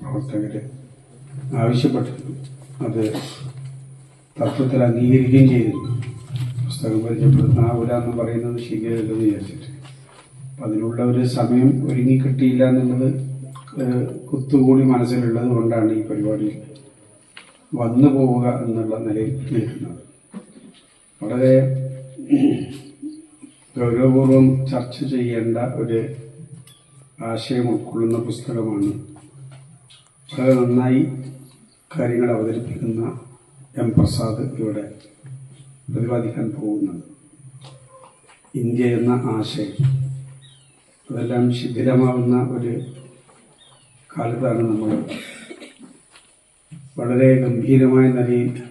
പ്രവർത്തകര് ആവശ്യപ്പെട്ടിരുന്നു അത് തത്വത്തിൽ അംഗീകരിക്കുകയും ചെയ്തിരുന്നു പുസ്തകം പരിചയപ്പെടുത്താവില്ല എന്ന് പറയുന്നത് ശരിയല്ലെന്ന് വിചാരിച്ചിട്ട്. അപ്പം അതിനുള്ള ഒരു സമയം ഒരുങ്ങി കിട്ടിയില്ല എന്നുള്ളത് കുത്തുകൂടി മനസ്സിലുള്ളത് കൊണ്ടാണ് ഈ പരിപാടിയിൽ വന്നു പോവുക എന്നുള്ള നിലയിൽ നിൽക്കുന്നത്. വളരെ ഗൗരവപൂർവം ചർച്ച ചെയ്യേണ്ട ഒരു ആശയം ഉൾക്കൊള്ളുന്ന പുസ്തകമാണ് വളരെ നന്നായി കാര്യങ്ങൾ അവതരിപ്പിക്കുന്ന എം പ്രസാദ് ഇവിടെ പ്രതിപാദിക്കാൻ പോകുന്നത്. ഇന്ത്യ എന്ന ആശയം. അതെല്ലാം ശിഥിലമാവുന്ന ഒരു കാലത്താണ് നമ്മൾ വളരെ ഗംഭീരമായ നിലയിൽ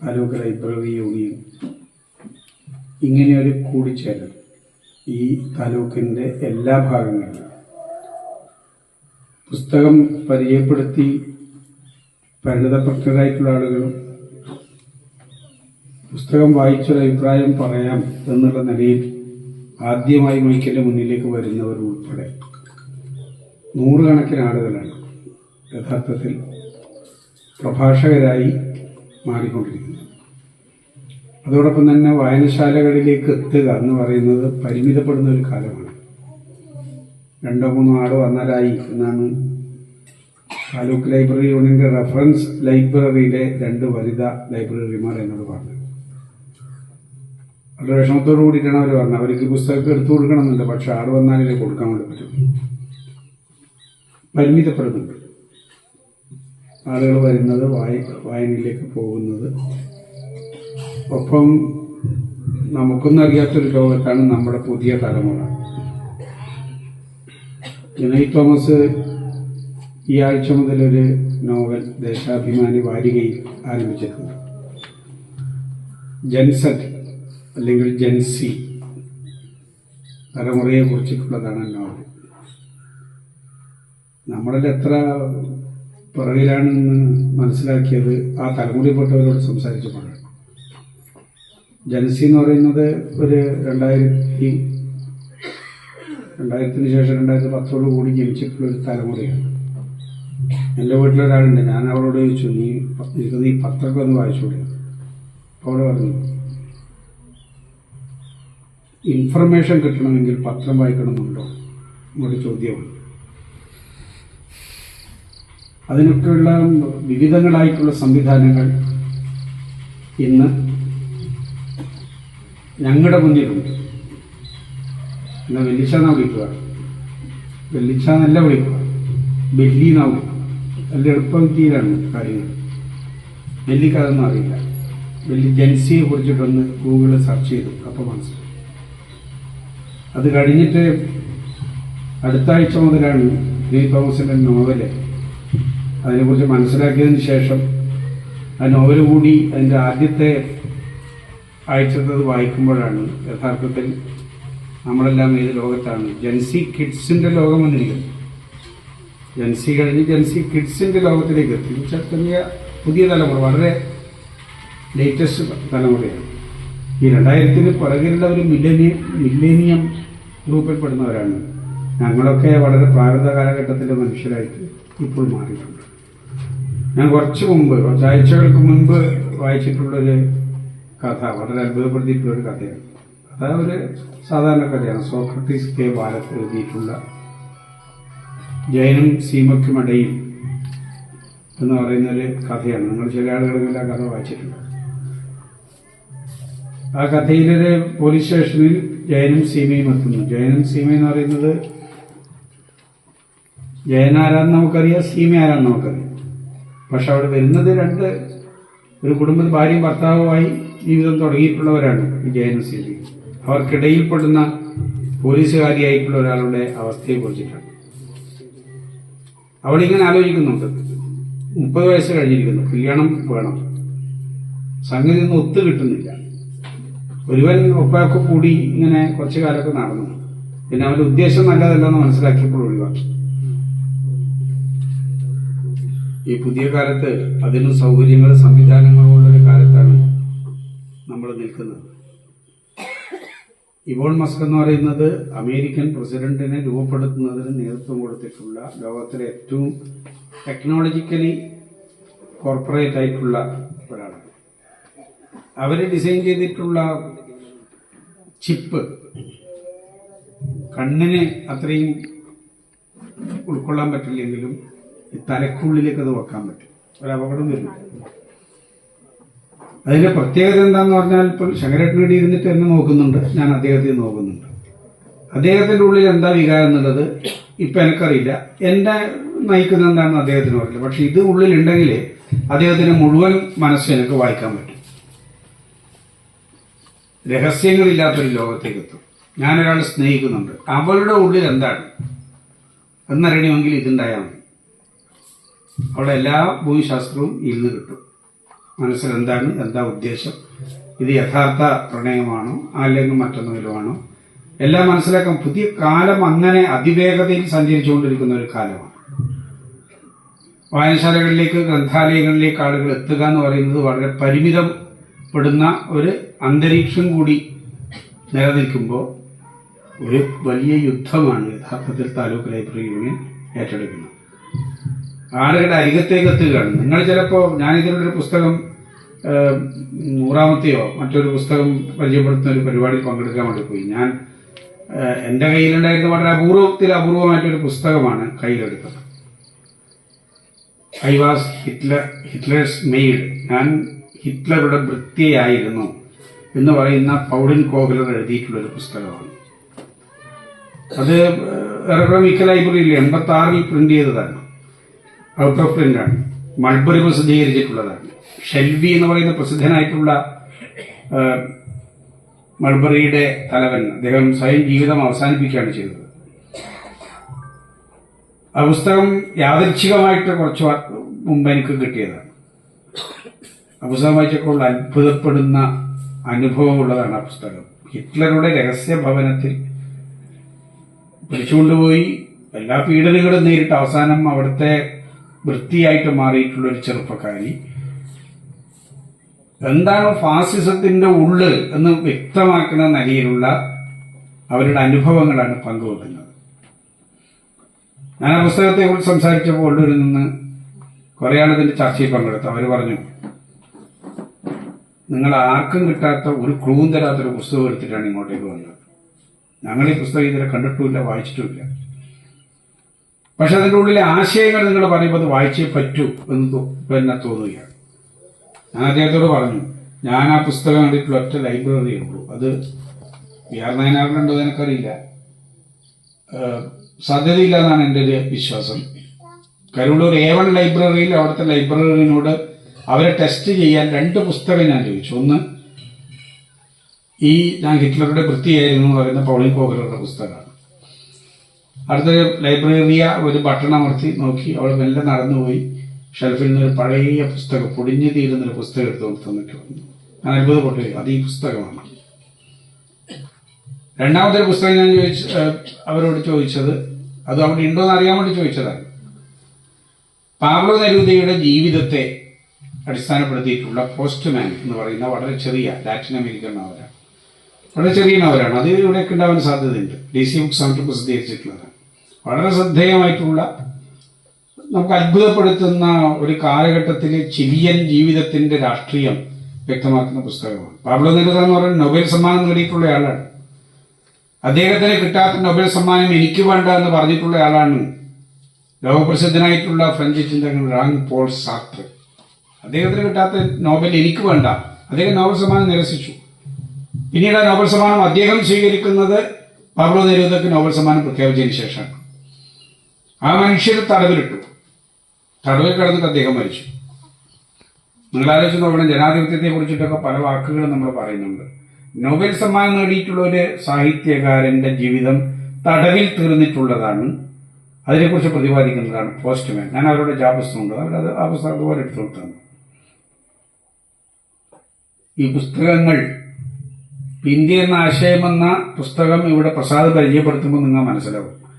താലൂക്ക് ലൈബ്രറി യൂണിയൻ ഇങ്ങനെയൊരു കൂടിച്ചേരൽ ഈ താലൂക്കിന്റെ എല്ലാ ഭാഗങ്ങളിലും പുസ്തകം പരിചയപ്പെടുത്തി പരിണിതപ്രജ്ഞരായിട്ടുള്ള ആളുകളും പുസ്തകം വായിച്ചൊരു അഭിപ്രായം പറയാം എന്നുള്ള നിലയിൽ ആദ്യമായി മൈക്കിന്റെ മുന്നിലേക്ക് വരുന്നവർ ഉൾപ്പെടെ നൂറുകണക്കിന് ആളുകളാണ് യഥാർത്ഥത്തിൽ പ്രഭാഷകരായി മാറിക്കൊണ്ടിരിക്കുന്നത്. അതോടൊപ്പം തന്നെ വായനശാലകളിലേക്ക് എത്തുക എന്ന് പറയുന്നത് പരിമിതപ്പെടുന്ന ഒരു കാലമാണ്. രണ്ടോ മൂന്നോ ആൾ വന്നാലായി എന്നാണ് താലൂക്ക് ലൈബ്രറി യൂണിയന്റെ റെഫറൻസ് ലൈബ്രറിയിലെ രണ്ട് വനിത ലൈബ്രറിമാർ എന്നോട് പറഞ്ഞത്. വളരെ വിഷമത്തോടു കൂടിയിട്ടാണ് അവർ പറഞ്ഞത്. അവർക്ക് പുസ്തകമൊക്കെ എടുത്തു കൊടുക്കണമെന്നില്ല. പക്ഷെ ആട് വന്നാലേ കൊടുക്കാൻ വേണ്ടി പറ്റും. പരിമിതപ്പെടുന്നുണ്ട്. ആളുകൾ വരുന്നത് വായ വായനയിലേക്ക് പോകുന്നത്. ഒപ്പം നമുക്കൊന്നും അറിയാത്തൊരു ലോകത്താണ് നമ്മുടെ പുതിയ തലമുറ. വിനയ് തോമസ് ഈ ആഴ്ച മുതൽ ഒരു നോവൽ ദേശാഭിമാനി വാരികയിൽ ആരംഭിച്ചിട്ടുണ്ട് ജൻസെറ്റ് അല്ലെങ്കിൽ ജൻസി തലമുറയെ കുറിച്ചിട്ടുള്ളതാണ് നോവൽ. നമ്മളിൽ എത്ര പുറകിലാണെന്ന് മനസ്സിലാക്കിയത് ആ തലമുറയിൽപ്പെട്ടവരോട് സംസാരിച്ചപ്പോഴാണ് ജൻസി എന്ന് പറയുന്നത് ഒരു രണ്ടായിരത്തി രണ്ടായിരത്തിന് ശേഷം രണ്ടായിരത്തി പത്തോട് കൂടി ജനിച്ചിട്ടുള്ള ഒരു തലമുറയാണ്. എന്റെ വീട്ടിലൊരാളുണ്ട്. ഞാൻ അവളോട് ചോദിച്ചു നീ നിനക്ക് നീ പത്രമൊക്കെ ഒന്ന് വായിച്ചൂടെ? അപ്പോൾ അവൾ പറഞ്ഞു ഇൻഫർമേഷൻ കിട്ടണമെങ്കിൽ പത്രം വായിക്കണമെന്നുണ്ടോ? എന്നൊരു ചോദ്യമാണ്. അതിനൊക്കെയുള്ള വിവിധങ്ങളായിട്ടുള്ള സംവിധാനങ്ങൾ ഇന്ന് ഞങ്ങളുടെ മുന്നിലുണ്ട്. എന്നാ വിളിക്കുക. വെല്ലിച്ച എന്നല്ല വിളിക്കുക. ബെല്ലിന്നാ വിളിക്കുക. നല്ല എളുപ്പവിദ്യയിലാണ് കാര്യങ്ങൾ. അതൊന്നും അറിയില്ല. വെല്ലി ജൻസിയെ കുറിച്ചിട്ടൊന്ന് ഗൂഗിളിൽ സെർച്ച് ചെയ്തു. അപ്പോൾ മനസ്സിലായി. അത് കഴിഞ്ഞിട്ട് അടുത്ത ആഴ്ച മുതലാണ് ഗ്രീ തോമസിന്റെ നോവൽ. അതിനെക്കുറിച്ച് മനസ്സിലാക്കിയതിന് ശേഷം ആ നോവൽ കൂടി അതിന്റെ ആദ്യത്തെ ആഴ്ചത്തത് വായിക്കുമ്പോഴാണ് യഥാർത്ഥത്തിൽ നമ്മളെല്ലാം ഏത് ലോകത്താണ്? ജൻസി കിഡ്സിന്റെ ലോകം വന്നിരിക്കുന്നത് ജൻസി കഴിഞ്ഞ് ജൻസി കിഡ്സിന്റെ ലോകത്തിലേക്ക് എത്തി എന്നുവെച്ചാൽ പുതിയ തലമുറ വളരെ ലേറ്റസ്റ്റ് തലമുറയാണ്. ഈ രണ്ടായിരത്തിന് പുറകിലുള്ള ഒരു മില്ലേനിയം മില്ലേനിയം ഗ്രൂപ്പിൽപ്പെടുന്നവരാണ്. ഞങ്ങളൊക്കെ വളരെ പ്രാരത കാലഘട്ടത്തിലെ മനുഷ്യരായിട്ട് ഇപ്പോൾ മാറിയിട്ടുണ്ട്. ഞാൻ കുറച്ച് മുമ്പ് കുറച്ച് ആഴ്ചകൾക്ക് മുൻപ് വായിച്ചിട്ടുള്ളൊരു കഥ വളരെ അത്ഭുതപ്പെടുത്തിയിട്ടുള്ളൊരു കഥയാണ്. കഥ ഒരു സാധാരണ കഥയാണ് സോക്രട്ടീസ് കെ. ബാലത്ത് എഴുതിയിട്ടുള്ള ജയനും സീമയ്ക്കുമിടയിൽ എന്ന് പറയുന്ന ഒരു കഥയാണ്. നിങ്ങൾ ചില ആളുകളെങ്കിലും ആ കഥ വായിച്ചിട്ടുണ്ട്. ആ കഥയിലൊരു പോലീസ് സ്റ്റേഷനിൽ ജയനും സീമയും എത്തുന്നു. ജയനും സീമയും എന്ന് പറയുന്നത് ജയൻ നമുക്കറിയാം സീമ ആരാന്ന് നമുക്കറിയാം. പക്ഷെ അവിടെ വരുന്നത് രണ്ട് ഒരു കുടുംബത്തിൽ ഭാര്യയും ഭർത്താവുമായി ജീവിതം തുടങ്ങിയിട്ടുള്ളവരാണ് ഈ ജയനും സീമയും. അവർക്കിടയിൽപ്പെടുന്ന പോലീസുകാരിയായിട്ടുള്ള ഒരാളുടെ അവസ്ഥയെ കുറിച്ചിട്ടാണ്. അവളിങ്ങനെ ആലോചിക്കുന്നുണ്ട്. മുപ്പത് വയസ്സ് കഴിഞ്ഞിരിക്കുന്നു. കല്യാണം വേണം. സംഗതി ഒന്നും ഒത്തു കിട്ടുന്നില്ല. ഒരുവൻ ഒപ്പൊക്കെ കൂടി ഇങ്ങനെ കുറച്ചു കാലമൊക്കെ നടന്നു. പിന്നെ അവന്റെ ഉദ്ദേശം നല്ലതല്ലെന്ന് മനസ്സിലാക്കിയപ്പോൾ ഒഴിവാക്കി. ഈ പുതിയ കാലത്ത് അതിനും സൗകര്യങ്ങളും സംവിധാനങ്ങളും ഉള്ള ഒരു കാലത്താണ് നമ്മൾ നിൽക്കുന്നത്. ഇവോൺ മസ്ക് എന്ന് പറയുന്നത് അമേരിക്കൻ പ്രസിഡന്റിനെ രൂപപ്പെടുത്തുന്നതിന് നേതൃത്വം കൊടുത്തിട്ടുള്ള ലോകത്തിലെ ഏറ്റവും ടെക്നോളജിക്കലി കോർപ്പറേറ്റ് ആയിട്ടുള്ള ഒരാളാണ്. അവർ ഡിസൈൻ ചെയ്തിട്ടുള്ള ചിപ്പ് കണ്ണിന് അത്രയും ഉൾക്കൊള്ളാൻ പറ്റില്ലെങ്കിലും ഈ തലക്കുള്ളിലേക്ക് അത് വെക്കാൻ പറ്റും. ഒരു അപകടം വരും അതിന്റെ പ്രത്യേകത എന്താന്ന് പറഞ്ഞാൽ ഇപ്പോൾ ശങ്കരേട്ടനോട് ഇരുന്നിട്ട് എന്നെ നോക്കുന്നുണ്ട്. ഞാൻ അദ്ദേഹത്തെ നോക്കുന്നുണ്ട്. അദ്ദേഹത്തിന്റെ ഉള്ളിൽ എന്താ വികാരം എന്നുള്ളത് ഇപ്പൊ എനിക്കറിയില്ല. എന്റെ നയിക്കുന്ന എന്താണെന്ന് അദ്ദേഹത്തിന് അറിയില്ല. പക്ഷെ ഇത് ഉള്ളിലുണ്ടെങ്കിൽ അദ്ദേഹത്തിന്റെ മുഴുവൻ മനസ്സ് എനിക്ക് വായിക്കാൻ പറ്റും. രഹസ്യങ്ങളില്ലാത്തൊരു ലോകത്തേക്ക് എത്തും ഞാനൊരാളെ സ്നേഹിക്കുന്നുണ്ട്. അവളുടെ ഉള്ളിൽ എന്താണ്? എന്നറിയണമെങ്കിൽ ഇതുണ്ടായാൽ മതി. അവിടെ എല്ലാ ഭൂമിശാസ്ത്രവും ഇരുന്ന് കിട്ടും. മനസ്സിൽ എന്താണ് എന്താ ഉദ്ദേശം? ഇത് യഥാർത്ഥ പ്രണയമാണോ അല്ലെങ്കിൽ മറ്റൊന്നെങ്കിലുമാണോ എല്ലാം മനസ്സിലാക്കാൻ പുതിയ കാലം അങ്ങനെ അതിവേഗതയിൽ സഞ്ചരിച്ചുകൊണ്ടിരിക്കുന്ന ഒരു കാലമാണ്. വായനശാലകളിലേക്ക് ഗ്രന്ഥാലയങ്ങളിലേക്ക് ആളുകൾ എത്തുക എന്ന് പറയുന്നത് വളരെ പരിമിതപ്പെടുന്ന ഒരു അന്തരീക്ഷം കൂടി നിലനിൽക്കുമ്പോൾ ഒരു വലിയ യുദ്ധമാണ് യഥാർത്ഥത്തിൽ താലൂക്ക് ലൈബ്രറി യൂണിയൻ ഏറ്റെടുക്കുന്നത്. ആളുകളുടെ അരികത്തേക്ക് എത്തുകയാണ്. നിങ്ങൾ ചിലപ്പോൾ ഇതിലൊരു പുസ്തകം നൂറാമത്തെയോ മറ്റൊരു പുസ്തകം പരിചയപ്പെടുത്തുന്ന ഒരു പരിപാടി പങ്കെടുക്കാൻ വേണ്ടി പോയി. ഞാൻ എന്റെ കയ്യിലുണ്ടായിരുന്ന വളരെ അപൂർവത്തിൽ അപൂർവമായിട്ടൊരു പുസ്തകമാണ് കയ്യിലെടുത്തത്. I was Hitler Hitler's maid. ഞാൻ ഹിറ്റ്ലറുടെ വൃത്തിയായിരുന്നു എന്ന് പറയുന്ന പൗളിൻ കോഹ്ലർ എഴുതിയിട്ടുള്ള ഒരു പുസ്തകമാണ്. അത് ഏറെ മിക്ക ലൈബ്രറിയിൽ എൺപത്തി ആറിൽ പ്രിന്റ് ചെയ്തതാണ്. ഔട്ട് ഓഫ് പ്രിന്റ് ആണ് മൾബറി പ്രസിദ്ധീകരിച്ചിട്ടുള്ളതാണ് ഷെൽവി എന്ന് പറയുന്ന പ്രസിദ്ധനായിട്ടുള്ള മൾബറിയുടെ തലവൻ അദ്ദേഹം സ്വയം ജീവിതം അവസാനിപ്പിക്കുകയാണ് ചെയ്തത്. ആ പുസ്തകം യാദൃച്ഛികമായിട്ട് കുറച്ച് മുമ്പ് എനിക്ക് കിട്ടിയതാണ്. ആ പുസ്തകം വായിച്ചപ്പോൾ അത്ഭുതപ്പെടുന്ന അനുഭവമുള്ളതാണ് ആ പുസ്തകം. ഹിറ്റ്ലറുടെ രഹസ്യ ഭവനത്തിൽ പിടിച്ചുകൊണ്ടുപോയി എല്ലാ പീഡനങ്ങളും നേരിട്ട് അവസാനം അവിടുത്തെ വൃത്തിയായിട്ട് മാറിയിട്ടുള്ള ഒരു ചെറുപ്പക്കാരി എന്താണ് ഫാസിസത്തിന്റെ ഉള്ള് എന്ന് വ്യക്തമാക്കുന്ന നിലയിലുള്ള അവരുടെ അനുഭവങ്ങളാണ് പങ്കുവെക്കുന്നത്. ഞാൻ ആ പുസ്തകത്തെ കുറിച്ച് സംസാരിച്ചപ്പോൾ ഉള്ളൂരിൽ നിന്ന് കുറെ ആൾ ഇതിന്റെ ചർച്ചയിൽ പങ്കെടുത്തു. അവർ പറഞ്ഞു നിങ്ങൾ ആർക്കും കിട്ടാത്ത ഒരു ക്ലൂവും തരാത്തൊരു പുസ്തകം എടുത്തിട്ടാണ് ഇങ്ങോട്ടേക്ക് വന്നത്. ഞങ്ങൾ ഈ പുസ്തകം ഇതുവരെ കണ്ടിട്ടുമില്ല വായിച്ചിട്ടുമില്ല. പക്ഷെ അതിന്റെ ഉള്ളിലെ ആശയങ്ങൾ നിങ്ങൾ പറയുമ്പോൾ അത് വായിച്ചേ പറ്റൂ എന്ന് തന്നെ തോന്നുകയാണ്. ഞാൻ അദ്ദേഹത്തോട് പറഞ്ഞു ഞാൻ ആ പുസ്തകം കണ്ടിട്ടുള്ള ഒറ്റ ലൈബ്രറി ഉള്ളൂ. അത് വി ആർ നയനാറിലുണ്ടോ എനിക്കറിയില്ല. സാധ്യതയില്ല എന്നാണ് എന്റെ ഒരു വിശ്വാസം. കരുവള്ളൂർ എ വൺ ലൈബ്രറിയിൽ അവിടുത്തെ ലൈബ്രറിനോട് അവരെ ടെസ്റ്റ് ചെയ്യാൻ രണ്ട് പുസ്തകം ഞാൻ ചോദിച്ചു. ഒന്ന് ഈ ഞാൻ ഹിറ്റ്ലറുടെ വൃത്തിയായിരുന്നു എന്ന് പറയുന്ന പൗളിൻ കോഹലറുടെ പുസ്തകമാണ്. അടുത്ത ലൈബ്രറിയ ഒരു ബട്ടൺ അമർത്തി നോക്കി. അവൾ മെല്ലെ നടന്നുപോയി. ഷെൽഫിൽ നിന്ന് ഒരു പഴയ പുസ്തകം പൊടിഞ്ഞു തീരുന്ന ഒരു പുസ്തകം എടുത്തുകൊണ്ട് തന്നിട്ട് വന്നു. ഞാൻ അത്ഭുതപ്പെട്ടു. അത് ഈ പുസ്തകമാണ്. രണ്ടാമത്തെ പുസ്തകം ഞാൻ ചോദിച്ച അവരോട് ചോദിച്ചത് അത് അവിടെ ഉണ്ടോ എന്ന് അറിയാൻ വേണ്ടി ചോദിച്ചതാണ്. പാബ്ലോ നെരൂദയുടെ ജീവിതത്തെ അടിസ്ഥാനപ്പെടുത്തിയിട്ടുള്ള പോസ്റ്റ്മാൻ എന്ന് പറയുന്ന വളരെ ചെറിയ ലാറ്റിൻ അമേരിക്കൻ നോവലാണ് വളരെ ചെറിയ നോവലാണ് അത് ഇവിടെയൊക്കെ ഉണ്ടാവാൻ സാധ്യതയുണ്ട്. ഡി സി ബുക്സ് ആണ് പ്രസിദ്ധീകരിച്ചിട്ടുള്ളതാണ്. വളരെ ശ്രദ്ധേയമായിട്ടുള്ള നമുക്ക് അത്ഭുതപ്പെടുത്തുന്ന ഒരു കാലഘട്ടത്തിലെ ചിലിയൻ ജീവിതത്തിന്റെ രാഷ്ട്രീയം വ്യക്തമാക്കുന്ന പുസ്തകമാണ്. പാബ്ലോ നെഹ്റു എന്ന് പറയുന്ന നൊബേൽ സമ്മാനം നേടിയിട്ടുള്ള ആളാണ്. അദ്ദേഹത്തിന് കിട്ടാത്ത നൊബേൽ സമ്മാനം എനിക്ക് വേണ്ട എന്ന് പറഞ്ഞിട്ടുള്ള ആളാണ് ലോകപ്രസിദ്ധനായിട്ടുള്ള ഫ്രഞ്ച് ചിന്തകൻ റാങ് പോൾ സാർട്ട് അദ്ദേഹത്തിന് കിട്ടാത്ത നോബൽ എനിക്ക് വേണ്ട. അദ്ദേഹം നോബൽ സമ്മാനം നിരസിച്ചു. പിന്നീട് ആ നോബൽ സമ്മാനം അദ്ദേഹം സ്വീകരിക്കുന്നത് പാബ്ലോ നെരൂദക്ക് നോബൽ സമ്മാനം പ്രഖ്യാപിച്ചതിന് ശേഷമാണ്. ആ മനുഷ്യർ തടവിലിട്ടു. തടവിൽ കിടന്നിട്ട് അദ്ദേഹം മരിച്ചു. നിങ്ങൾ ആലോചിച്ച് നോക്കണം ജനാധിപത്യത്തെ കുറിച്ചിട്ടൊക്കെ പല വാക്കുകളും നമ്മൾ പറയുന്നുണ്ട്. നോബൽ സമ്മാനം നേടിയിട്ടുള്ള ഒരു സാഹിത്യകാരന്റെ ജീവിതം തടവിൽ തീർന്നിട്ടുള്ളതാണ്. അതിനെക്കുറിച്ച് പ്രതിപാദിക്കുന്നതാണ് പോസ്റ്റ്മാൻ. ഞാൻ അവരുടെ ജാ ഉണ്ട് അവരത് ആ പുസ്തകം അതുപോലെ എടുത്തു തന്നു ഈ പുസ്തകങ്ങൾ ഇന്ത്യ എന്ന ആശയമെന്ന പുസ്തകം ഇവിടെ പ്രസാദ് പരിചയപ്പെടുത്തുമ്പോൾ നിങ്ങൾ മനസ്സിലാവും.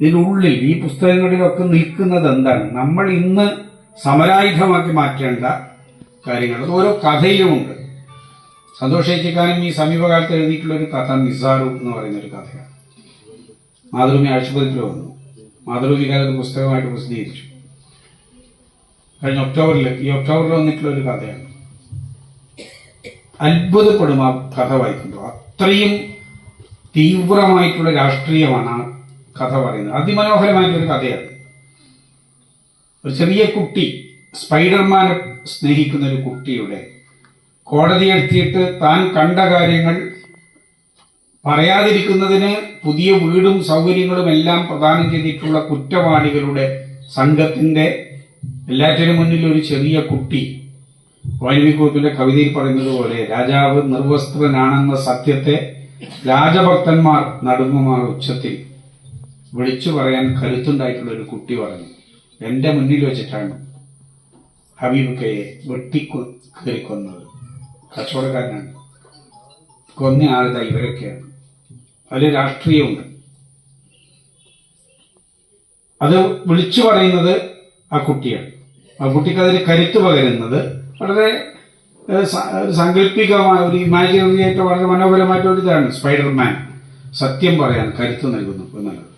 ഇതിനുള്ളിൽ ഈ പുസ്തകങ്ങളിലൊക്കെ നിൽക്കുന്നത് എന്താണ്? നമ്മൾ ഇന്ന് സമരായുധമാക്കി മാറ്റേണ്ട കാര്യങ്ങൾ. ഓരോ കഥയിലുമുണ്ട്. സന്തോഷ് ഏച്ചിക്കാനും ഈ സമീപകാലത്ത് എഴുതിയിട്ടുള്ള ഒരു കഥ മിസാറു എന്ന് പറയുന്ന ഒരു കഥയാണ്. മാതൃഭൂമി ആശുപത്രിയിൽ വന്നു. മാതൃഭൂമി കാലത്ത് പുസ്തകമായിട്ട് പ്രസിദ്ധീകരിച്ചു. കഴിഞ്ഞ ഒക്ടോബറിൽ ഈ ഒക്ടോബറിൽ വന്നിട്ടുള്ള ഒരു കഥയാണ്. അത്ഭുതപ്പെടും ആ കഥ വായിക്കുമ്പോൾ. അത്രയും തീവ്രമായിട്ടുള്ള രാഷ്ട്രീയമാണ് ആ കഥ പറയുന്നത്. അതിമനോഹരമായിട്ടൊരു കഥയാണ്. ഒരു ചെറിയ കുട്ടി സ്പൈഡർമാനെ സ്നേഹിക്കുന്ന ഒരു കുട്ടിയുടെ കോടതി എടുത്തിയിട്ട് താൻ കണ്ട കാര്യങ്ങൾ പറയാതിരിക്കുന്നതിന് പുതിയ വീടും സൗകര്യങ്ങളും എല്ലാം പ്രദാനം ചെയ്തിട്ടുള്ള കുറ്റവാളികളുടെ സംഘത്തിന്റെ എല്ലാറ്റിനും മുന്നിൽ ഒരു ചെറിയ കുട്ടി. വാൽമീകുപ്പിന്റെ കവിതയിൽ പറയുന്നത് പോലെ രാജാവ് നിർവസ്ത്രനാണെന്ന സത്യത്തെ രാജഭക്തന്മാർ നടുങ്ങുമാർ ഉച്ചത്തിൽ വിളിച്ചു പറയാൻ കരുത്തുണ്ടായിട്ടുള്ള ഒരു കുട്ടി പറഞ്ഞു. എന്റെ മുന്നിൽ വെച്ചിട്ടാണ് ഹബീബ് കയെ വെട്ടിക്കൊ കയറിക്കൊന്നത് കച്ചവടക്കാരനാണ്. കൊന്ന ആളുടെ ഇവരൊക്കെയാണ്. അതിൽ രാഷ്ട്രീയമുണ്ട്. അത് വിളിച്ചു പറയുന്നത് ആ കുട്ടിയാണ്. ആ കുട്ടിക്ക് അതിന് കരുത്ത് പകരുന്നത് വളരെ സാങ്കല്പികമായ ഒരു ഇമാജിനറി ആയിട്ട് വളരെ മനോഹരമായിട്ട് ഒരു ഇതാണ് സ്പൈഡർമാൻ. സത്യം പറയാൻ കരുത്ത് നൽകുന്നു എന്നുള്ളത്.